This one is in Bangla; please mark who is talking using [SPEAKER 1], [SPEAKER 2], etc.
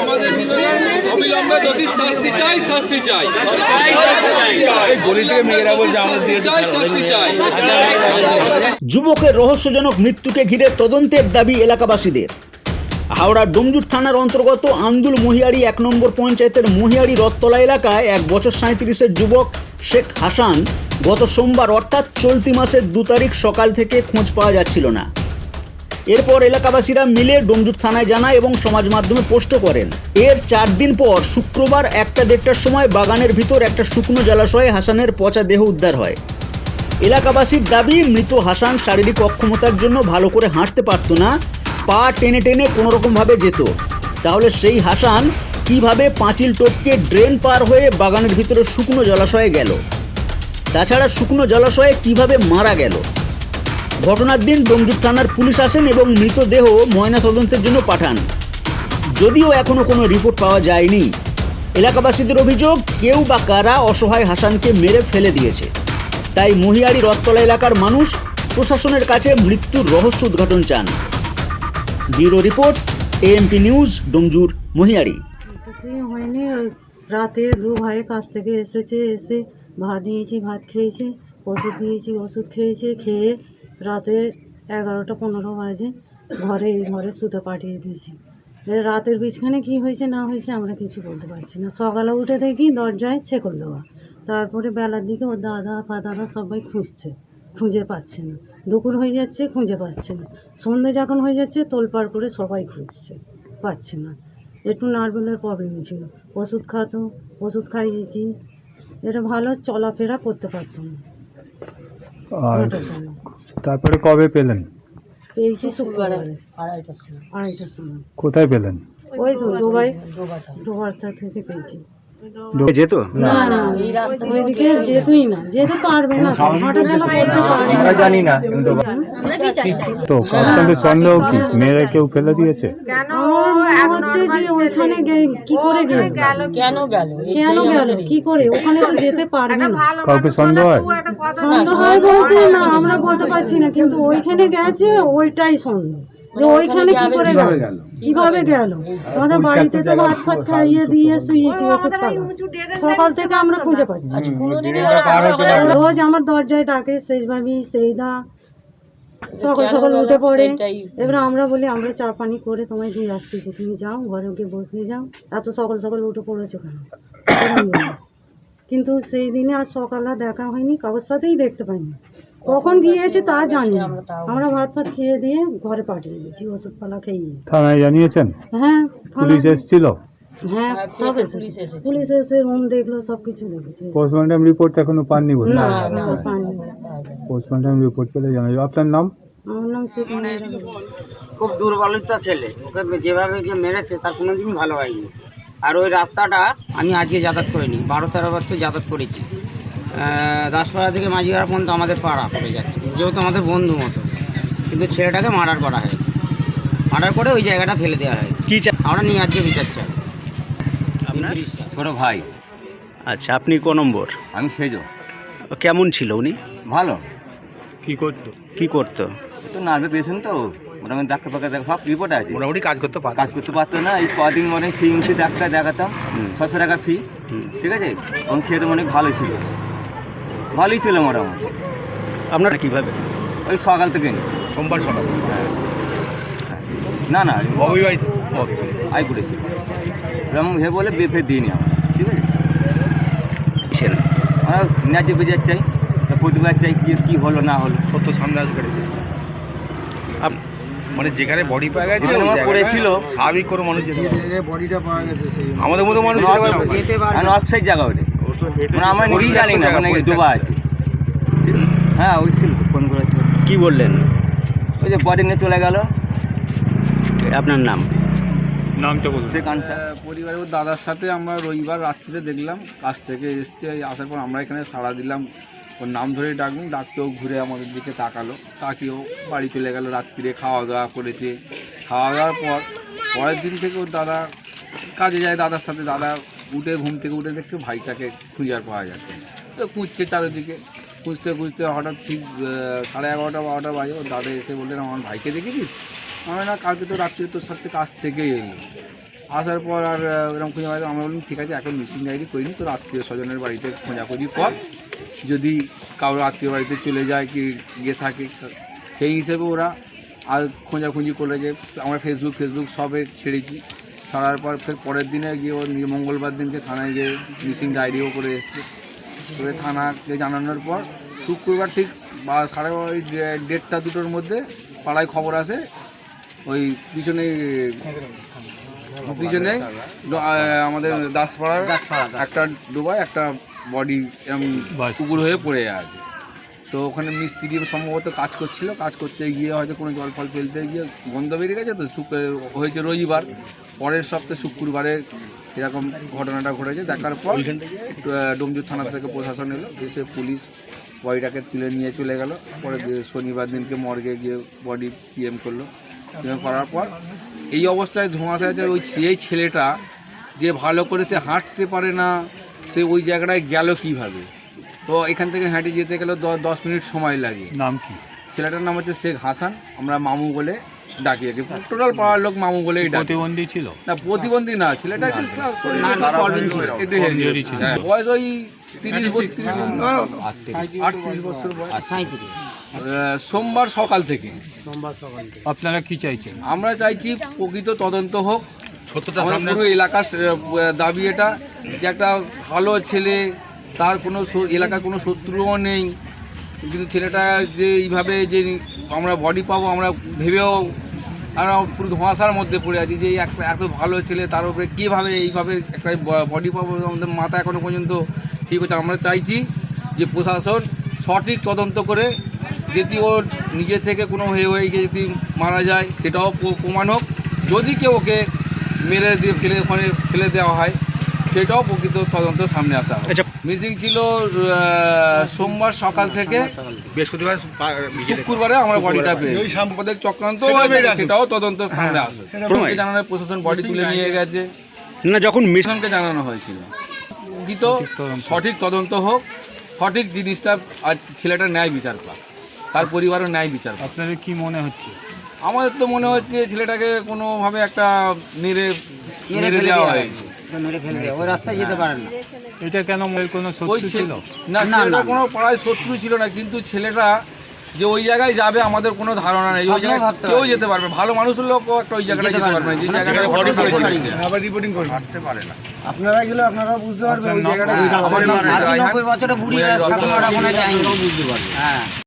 [SPEAKER 1] আমাদের নিবেদন অবিলম্বে দোষী শাস্তি চাই শাস্তি চাই। শাস্তি
[SPEAKER 2] যুবকের রহস্যজনক মৃত্যুকে ঘিরে তদন্তের দাবি এলাকাবাসীদের। হাওড়ার ডোমজুর থানার অন্তর্গত আন্দুল মহিয়ারি এক নম্বর পঞ্চায়েতের মহিয়ারি রথতলা এলাকায় এক বছর সাঁত্রিশের যুবক শেখ হাসান গত সোমবার অর্থাৎ চলতি মাসের দু তারিখ সকাল থেকে খোঁজ পাওয়া যাচ্ছিল না। এরপর এলাকাবাসীরা মিলে ডোমজুর থানায় জানায় এবং সমাজ মাধ্যমে পোস্ট করেন। এর চার দিন পর শুক্রবার একটা দেড়টার সময় বাগানের ভিতর একটা শুকনো জলাশয়ে হাসানের পচা দেহ উদ্ধার হয়। এলাকাবাসীর দাবি, মৃত হাসান শারীরিক অক্ষমতার জন্য ভালো করে হাঁটতে পারতো না, পা টেনে টেনে কোনোরকমভাবে যেত। তাহলে সেই হাসান কীভাবে পাঁচিল টপকে ড্রেন পার হয়ে বাগানের ভিতরে শুকনো জলাশয়ে গেল? তাছাড়া শুকনো জলাশয়ে কীভাবে মারা গেল? ঘটনার দিন ডোমজুর থানার পুলিশ আসেন এবং মৃতদেহ ময়নাতদন্তের জন্য পাঠান। যদিও এখনও কোনো রিপোর্ট পাওয়া যায়নি। এলাকাবাসীদের অভিযোগ, কেউ বা কারা অসহায় হাসানকে মেরে ফেলে দিয়েছে। তাই মহিয়ারি রথতলা এলাকার মানুষ প্রশাসনের কাছে মৃত্যুর রহস্য উদ্ঘাটন চান। Bureau report, AMP news, Domjur, Mahiyari.
[SPEAKER 3] হয়নি রাতে দু ভাইয়ের কাছ থেকে এসেছে, এসে ভাত দিয়েছি ভাত খেয়েছে, ওষুধ দিয়েছি, ওষুধ খেয়েছে, খেয়ে রাতে এগারোটা পনেরো বাজে ঘরে এই ঘরে শুতে পাঠিয়ে দিয়েছি। রাতের বিছখানে কি হয়েছে না হয়েছে আমরা কিছু বলতে পারছি না। সকালে উঠে দেখি দরজায় ছেকল দেওয়া। তারপরে বেলার দিকে ওর দাদা ফাদারা সবাই খুঁজছে খুঁজে পাচ্ছে না। দুপুর হয়ে যাচ্ছে খুঁজে পাচ্ছে না। সন্ধে যখন হয়ে যাচ্ছে তোলপাড় করে সবাই খুঁজছে পাচ্ছে না। একটু নার্ভেলের প্রবলেম ছিল। ওষুধ খাতো ওষুধ খাইয়েছি। এটা ভালো চলাফেরা করতে পারতো না।
[SPEAKER 4] তারপরে কবে পেলেন?
[SPEAKER 3] পেয়েছি শুক্রবারে। আড়াইটার সময়। আড়াইটার সময়
[SPEAKER 4] কোথায় পেলেন?
[SPEAKER 3] ওই তো দুবাই থেকে পেয়েছি।
[SPEAKER 4] যেত?
[SPEAKER 3] না না এই রাস্তা ওইদিকে যেতই না যেতে পারবে না। তো, করতে পারবে না।
[SPEAKER 5] জানি না
[SPEAKER 4] তো আপনাদের সন্দেহ কি? মেয়েরা কেউ ফেলে দিয়েছে?
[SPEAKER 3] আমার হচ্ছে যে ওইখানে কি করে গেল? কেন গেল? কেন গেল? কি করে? ওখানে তো যেতে পারবে না।
[SPEAKER 4] কাউকে সন্দেহ হয়?
[SPEAKER 3] সন্দেহ হয় বলতে না আমরা বলতে পারছি না কিন্তু ওইখানে গেছে ওইটাই সন্দেহ। যে ওইখানে কি করে গেল? কীভাবে গেল? আমাদের বাড়িতে তো ভাত ফাত খাইয়ে দিয়ে শুয়েছি ওষুধ পালা সকাল থেকে আমরা খুঁজে পাচ্ছি। রোজ আমার দরজায় ডাকে সেই ভাবি সেই দা সকাল সকাল উঠে পড়ে। এবার আমরা বলি আমরা চা পানি করে তোমায় দিয়ে আসতেছি তুমি যাও ঘরে গিয়ে বসে যাও। এত সকাল সকাল উঠে পড়েছো কেন? কিন্তু সেই দিনে আর সকালে দেখা হয়নি কারোর সাথেই দেখতে পাইনি। কখন গিয়েছে তা জানি আমরা ভাত ফাত খেয়ে দিয়ে ঘরে পাঠিয়ে দিয়েছি ওষুধপালা খেয়ে।
[SPEAKER 4] থানায় জানিয়েছেন?
[SPEAKER 3] হ্যাঁ
[SPEAKER 4] পুলিশ এসেছিল?
[SPEAKER 3] হ্যাঁ সব এসেছে। পুলিশ এসে রুম দেখল সব কিছু দেখেছে।
[SPEAKER 4] পোস্টমর্টম রিপোর্ট এখনও পাননি বলে।
[SPEAKER 3] না না পাইনি।
[SPEAKER 4] পোস্টমর্টম রিপোর্ট পেলে জানা যাবে। আপনার নাম?
[SPEAKER 3] আমার বেগম।
[SPEAKER 6] খুব দুর্বলতা ছেলে। ওকে যেভাবে যে মেরেছে তার কোনোদিনই ভালো হয়নি। আর ওই রাস্তাটা আমি আজকে যাতায়াত করিনি। বারো তেরো বার তো যাতায়াত করেছি। দাসপাড়া থেকে মাঝিপাড়া পর্যন্ত আমাদের পাড়া পড়ে যাচ্ছে। যেহেতু আমাদের বন্ধু মতো। কিন্তু ছেলেটাকে মার্ডার করা হয় মার্ডার করে ওই জায়গাটা ফেলে দেওয়া হয় আমরা নিয়ে আজকে বিচার চাই।
[SPEAKER 5] ছোট ভাই।
[SPEAKER 2] আচ্ছা আপনি ক নম্বর?
[SPEAKER 5] আমি সেজো।
[SPEAKER 2] কেমন ছিল উনি?
[SPEAKER 5] ভালো।
[SPEAKER 4] কি করতো?
[SPEAKER 2] কি করতো?
[SPEAKER 5] তো নার্ভে পেশেন্ট তো। মোটামুটি ডাক্তার ফাঁকা দেখা সব রিপোর্ট আছে।
[SPEAKER 4] মোটামুটি কাজ করতে পারে
[SPEAKER 5] কাজ করতে পারতো না এই কদিন মনে সিএমসি ডাক্তার দেখাতাম ছশো টাকা ফি ঠিক আছে? এবং খেতে হয় ভালো ছিল। ভালোই ছিল মোটামুটি।
[SPEAKER 2] আপনারা কীভাবে?
[SPEAKER 5] ওই সকাল থেকে।
[SPEAKER 4] সোমবার সকাল।
[SPEAKER 5] না না।
[SPEAKER 4] অবিবাহিত।
[SPEAKER 5] আই করেছি এরকম হে বলে বেফে দিইনি আমরা। ঠিক আছে? আমরা ন্যায্য বিচার চাই তা প্রতিবার চাই কি কী হলো না হলো।
[SPEAKER 4] সত্য সামনে আসবে মানে যেখানে বডি পাওয়া গেছে
[SPEAKER 5] পড়েছিল।
[SPEAKER 4] স্বাভাবিক মানুষ। আমাদের মতো মানুষ যেতে পারে না।
[SPEAKER 6] যেতে পারবে
[SPEAKER 5] আর অফসাইড জায়গা ওটা। মানে আমরা নিজেই জানি না মানে ডোবা আছে। হ্যাঁ ওই ছিল ফোন করেছিল।
[SPEAKER 2] কি বললেন?
[SPEAKER 5] ওই যে বডি নিয়ে চলে গেল।
[SPEAKER 2] আপনার নাম?
[SPEAKER 4] নামটা বলুন।
[SPEAKER 5] সে কানসা
[SPEAKER 1] পরিবারের দাদার সাথে আমরা রবিবার রাত্রিতে দেখলাম কাছ থেকে এসছে আসার পর আমরা এখানে সাড়া দিলাম। ওর নাম ধরে ডাকলাম ডাকতেও ঘুরে আমাদের দিকে তাকালো। তাকিয়েও বাড়ি চলে গেল, রাত্রিরে খাওয়া দাওয়া করেছে। খাওয়া দাওয়ার পর, পরের দিন থেকে ওর দাদা কাজে যায় দাদার সাথে। দাদা উঠে ঘুম থেকে উঠে দেখতে ভাইটাকে খুঁজে আর পাওয়া যাচ্ছে তো খুঁজছে চারিদিকে। খুঁজতে খুঁজতে হঠাৎ ঠিক সাড়ে এগারোটা, বারোটা বাজে, ওর দাদা এসে বললেন, আমার ভাইকে দেখেছিস? আমি না, কালকে তো রাত্রে তোর সাথে কাজ থেকেই এলো। আসার পর আর এরকম খুঁজে পাই আমরা বললাম, ঠিক আছে, এখন মিসিং ডায়েরি করিনি, তোর আত্মীয় স্বজনের বাড়িতে খোঁজাখুঁজি কর। যদি কারোর আত্মীয় বাড়িতে চলে যায় কি, গিয়ে থাকে। সেই হিসেবে ওরা আর খোঁজাখুঁজি করে যে, আমরা ফেসবুক ফেসবুক সবে ছেড়েছি। ছাড়ার পর ফের পরের দিনে গিয়ে ও নিয়ে মঙ্গলবার দিনকে থানায় গিয়ে মিসিং ডায়েরিও করে এসছে। তবে থানাকে জানানোর পর শুক্রবার ঠিক বা সাড়ে ওই ডেটটা দেড়টা দুটোর মধ্যে পাড়ায় খবর আসে। ওই পিছনে পিছনে আমাদের দাসপাড়ার একটা ডোবায় একটা বডি কুকুর হয়ে পড়ে আছে। তো ওখানে মিস্ত্রি সম্ভবত কাজ করছিল, কাজ করতে গিয়ে হয়তো কোনো জল ফল ফেলতে গিয়ে গন্ধ বেরিয়ে গেছে, তো হয়েছে রবিবার, পরের সপ্তাহে শুক্রবারে এরকম ঘটনাটা ঘটেছে, দেখার পর ডোমজুর থানা থেকে প্রশাসন এলো, এসে পুলিশ বডিটাকে তুলে নিয়ে চলে গেল পরে শনিবার দিনকে মর্গে গিয়ে বডি পিএম করল, পিএম করার পর এই অবস্থায় ধোঁয়াশা আছে, ওই সেই ছেলেটা যে ভালো করে সে হাঁটতে পারে না, সে ওই জায়গাটায় গেল কীভাবে? তো এখান থেকে হেঁটে যেতে গেলে দ- দশ মিনিট সময় লাগে।
[SPEAKER 4] নাম কি?
[SPEAKER 1] ছেলেটার নাম হচ্ছে শেখ হাসান। আমরা মামু বলে ডাকি আর কি টোটাল পাড়ার লোক মামু বলেই ডাকি।
[SPEAKER 4] প্রতিবন্ধী ছিল?
[SPEAKER 1] না প্রতিবন্ধী না ছেলেটা একটু। হ্যাঁ, বয়স ওই তিরিশ বত্রিশ আটত্রিশ বছর বয়স।
[SPEAKER 6] সাঁত্রিশ
[SPEAKER 1] আহ, সোমবার সকাল থেকে।
[SPEAKER 4] আপনারা কি চাইছেন?
[SPEAKER 1] আমরা চাইছি প্রকৃত তদন্ত হোক। পুরো এলাকার দাবি এটা যে একটা ভালো ছেলে তার কোনো এলাকার কোনো শত্রুও নেই। কিন্তু ছেলেটা যে এইভাবে যে আমরা বডি পাবো, আমরা ভেবেও আমরা পুরো ধোঁয়াশার মধ্যে পড়ে আছি যে একটা এত ভালো ছেলে, তার উপরে কীভাবে এইভাবে একটা বডি পাবো? আমাদের মাথা এখনও পর্যন্ত ঠিক হচ্ছে আমরা চাইছি যে প্রশাসন সঠিক তদন্ত করে যদি ওর নিজে থেকে কোনো হয়ে হয়ে গিয়ে যদি মারা যায়, সেটাও প্র- প্রমাণ হোক। যদি কেউ ওকে মেরে দিয়ে ফেলে ওখানে ফেলে দেওয়া হয়, সেটাও প্রকৃত তদন্ত সামনে আসা
[SPEAKER 2] আচ্ছা।
[SPEAKER 1] মিসিং ছিল সোমবার সকাল থেকে। শুক্রবারে আমরা বডিটা পেয়ে ওই সাম্প্রদায়িক চক্রান্ত সেটাও তদন্ত সামনে আসে জানানো প্রশাসন বডি তুলে নিয়ে গেছে।
[SPEAKER 2] না যখন
[SPEAKER 1] মিশনকে জানানো হয়েছিল। কিন্তু সঠিক তদন্ত। হোক সঠিক জিনিসটা আর ছেলেটার ন্যায় বিচার পাক। তার পরিবারের ন্যায় বিচার পাক।
[SPEAKER 4] আপনাদের কি মনে হচ্ছে?
[SPEAKER 1] আমাদের তো মনে হচ্ছে ছেলেটাকে কোনোভাবে একটা মেরে
[SPEAKER 6] মেরে
[SPEAKER 1] দেওয়া হয়েছে।
[SPEAKER 6] মেরে ফেলে দেয়। ওই রাস্তায় যেতে পারেন না।
[SPEAKER 4] এটা কেন ওই কোনো
[SPEAKER 1] ওই
[SPEAKER 4] সত্যি ছিল?
[SPEAKER 1] না
[SPEAKER 6] না,
[SPEAKER 1] ছেলেটার
[SPEAKER 6] না।
[SPEAKER 1] কোনো পাড়ায় শত্রু ছিল না কিন্তু ছেলেটা যে ওই জায়গায় যাবে আমাদের কোনো ধারণা নেই। ওই
[SPEAKER 6] স্বপ্নেও
[SPEAKER 1] জায়গায়
[SPEAKER 6] ভাবতে
[SPEAKER 1] কেউ
[SPEAKER 6] পারেনি।
[SPEAKER 1] যেতে পারবে ভালো মানুষের লোকও একটা ওই জায়গাটায়
[SPEAKER 6] যেতে পারবে
[SPEAKER 1] পারবে না যে ঘটনা ঘটেছে।
[SPEAKER 7] আপনারা গেলে আপনারা বুঝতে পারবেন ওই?
[SPEAKER 1] আমার নাম
[SPEAKER 6] আশি নব্বই বছরে বুড়ি যায়নি। হ্যাঁ।